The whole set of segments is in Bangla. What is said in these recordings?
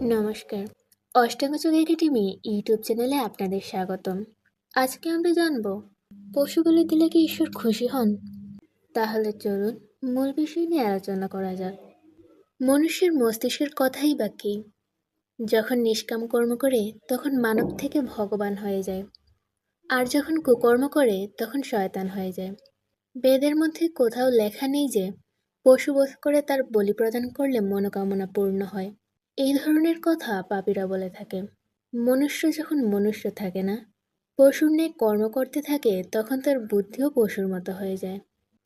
নমস্কার। অষ্টাঙ্গযোগ একাডেমি ইউটিউব চ্যানেলে আপনাদের স্বাগতম। আজকে আমরা জানব, পশুগুলি দিলে কি ঈশ্বর খুশি হন? তাহলে চলুন মূল বিষয় নিয়ে আলোচনা করা যাক। মনুষ্যের মস্তিষ্কের কথাই বা কি? যখন নিষ্কাম কর্ম করে, তখন মানব থেকে ভগবান হয়ে যায়। আর যখন কুকর্ম করে, তখন শয়তান হয়ে যায়। বেদের মধ্যে কোথাও লেখা নেই যে, পশু বধ করে তার বলি প্রদান করলে মনোকামনা পূর্ণ হয়। এই ধরনের কথা পাপীরা বলে থাকে। মনুষ্য যখন মনুষ্য থাকে না, পশুর নিয়ে কর্ম করতে থাকে, তখন তার বুদ্ধিও পশুর মতো হয়ে যায়।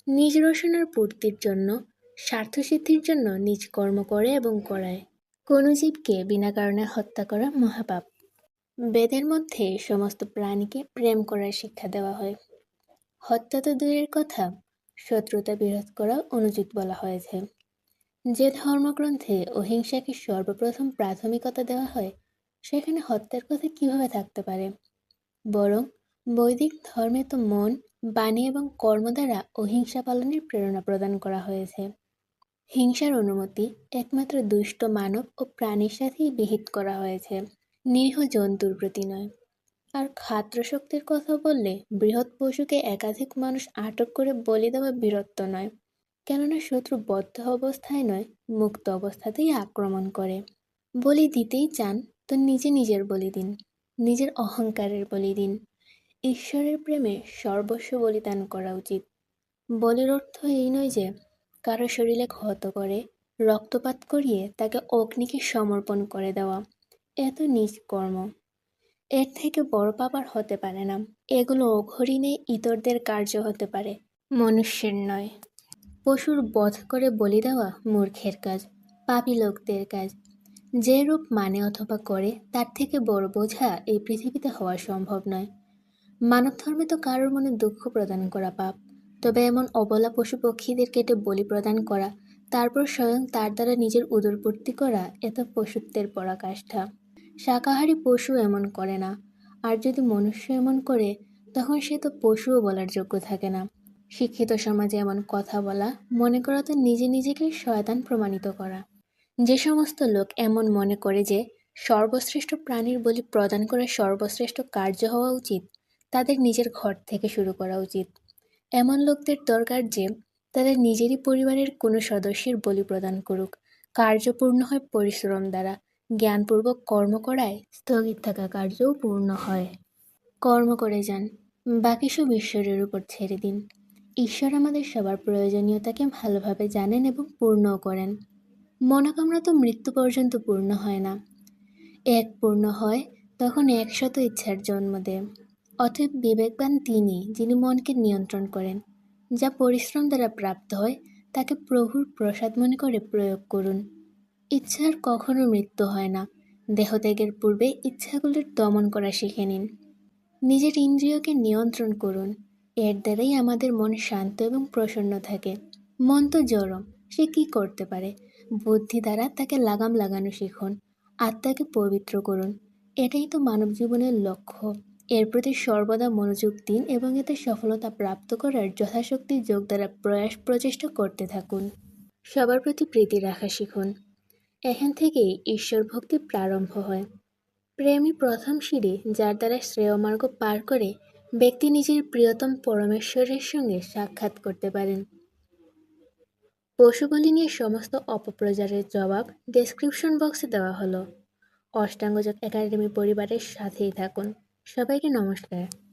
নিজ রসনার পূর্তির জন্য, স্বার্থসিদ্ধির জন্য নিজ কর্ম করে এবং করায়। কোনো জীবকে বিনা কারণে হত্যা করা মহাপাপ। বেদের মধ্যে সমস্ত প্রাণীকে প্রেম করার শিক্ষা দেওয়া হয়। হত্যা তো দূরের কথা, শত্রুতা বিরোধ করা অনুচিত বলা হয়েছে। যে ধর্মগ্রন্থে অহিংসাকে সর্বপ্রথম প্রাথমিকতা দেওয়া হয়, সেখানে হত্যার কথা কীভাবে থাকতে পারে? বরং বৈদিক ধর্মে তো মন, বাণী এবং কর্ম দ্বারা অহিংসা পালনের প্রেরণা প্রদান করা হয়েছে। হিংসার অনুমতি একমাত্র দুষ্ট মানব ও প্রাণীর সাথেই বিহিত করা হয়েছে, নিরীহ জন্তুর প্রতি নয়। আর খাত্র শক্তির কথা বললে বৃহৎ পশুকে একাধিক মানুষ আটক করে বলি দেওয়া বীরত্ব নয়। কেননা শত্রু বদ্ধ অবস্থায় নয়, মুক্ত অবস্থাতেই আক্রমণ করে। বলি দিতেই চান, তো নিজে নিজের বলি দিন, নিজের অহংকারের বলি দিন। ঈশ্বরের প্রেমে সর্বস্ব বলিদান করা উচিত। বলির অর্থ এই নয় যে, কারও শরীরে ক্ষত করে, রক্তপাত করিয়ে তাকে অগ্নিকে সমর্পণ করে দেওয়া এত নিজ কর্ম। এর থেকে বড় পাবার হতে পারে না, এগুলো অঘরিণে ইতরদের কার্য হতে পারে, মনুষ্যের নয়। পশুর বধ করে বলি দেওয়া মূর্খের কাজ, পাপি লোকদের কাজ। যে রূপ মানে অথবা করে, তার থেকে বড় বোঝা এই পৃথিবীতে হওয়া সম্ভব নয়। মানব ধর্মে তো কারোর মনে দুঃখ প্রদান করা পাপ। তবে এমন অবলা পশু পক্ষীদের কেটে বলি প্রদান করা, তারপর স্বয়ং তার দ্বারা নিজের উদরপূর্তি করা, এত পশুত্বের পরাকাষ্ঠা। শাকাহারী পশু এমন করে না। আর যদি মনুষ্য এমন করে, তখন সে তো পশুও বলার যোগ্য থাকে না। শিক্ষিত সমাজে এমন কথা বলা, মনে করা তো নিজে নিজেকে শয়তান প্রমাণিত করা। যে সমস্ত লোক এমন মনে করে যে, সর্বশ্রেষ্ঠ প্রাণীর বলি প্রদান করে সর্বশ্রেষ্ঠ কার্য হওয়া উচিত, তাদের নিজের ঘর থেকে শুরু করা উচিত। এমন লোকদের দরকার যে, তাদের নিজেরই পরিবারের কোনো সদস্যের বলি প্রদান করুক, কার্যপূর্ণ হয় পরিশ্রম দ্বারা, জ্ঞানপূর্বক কর্ম করায়, স্থগিত থাকা কার্যও পূর্ণ হয়। কর্ম করে যান, বাকি সব ঈশ্বরের উপর ছেড়ে দিন। ঈশ্বর আমাদের সবার প্রয়োজনীয়তাকে ভালোভাবে জানেন এবং পূর্ণও করেন। মনোকামনা তো মৃত্যু পর্যন্ত পূর্ণ হয় না। এক পূর্ণ হয়, তখন একশত ইচ্ছার জন্ম দেয়। অতএব বিবেকবান তিনি, যিনি মনকে নিয়ন্ত্রণ করেন, যা পরিশ্রম দ্বারা প্রাপ্ত হয়, তাকে প্রভুর প্রসাদ মনে করে প্রয়োগ করুন। ইচ্ছার কখনো মৃত্যু হয় না। দেহত্যাগের পূর্বে ইচ্ছাগুলির দমন করা শিখে নিন। নিজের ইন্দ্রিয়কে নিয়ন্ত্রণ করুন। এর দ্বারাই আমাদের মন শান্ত এবং প্রসন্ন থাকে। মন তো জড়ম সে কি করতে পারে? বুদ্ধি দ্বারা তাকে লাগাম লাগানো শিখুন, আত্মাকে পবিত্র করুন। এটাই তো মানব জীবনের লক্ষ্য। এর প্রতি সর্বদা মনোযোগ দিন এবং এতে সফলতা প্রাপ্ত করার যথাশক্তি যোগ দ্বারা প্রয়াস প্রচেষ্টা করতে থাকুন। সবার প্রতি প্রীতি রাখা শিখুন। এখান থেকেই ঈশ্বর ভক্তি প্রারম্ভ হয়। প্রেমী প্রথম সিঁড়ি, যার দ্বারা শ্রেয়মার্গ পার করে ব্যক্তি নিজের প্রিয়তম পরমেশ্বরের সঙ্গে সাক্ষাৎ করতে পারেন। পশুবলি নিয়ে সমস্ত অপপ্রচারের জবাব ডেসক্রিপশন বক্সে দেওয়া হলো। অষ্টাঙ্গজাত একাডেমি পরিবারের সাথেই থাকুন। সবাইকে নমস্কার।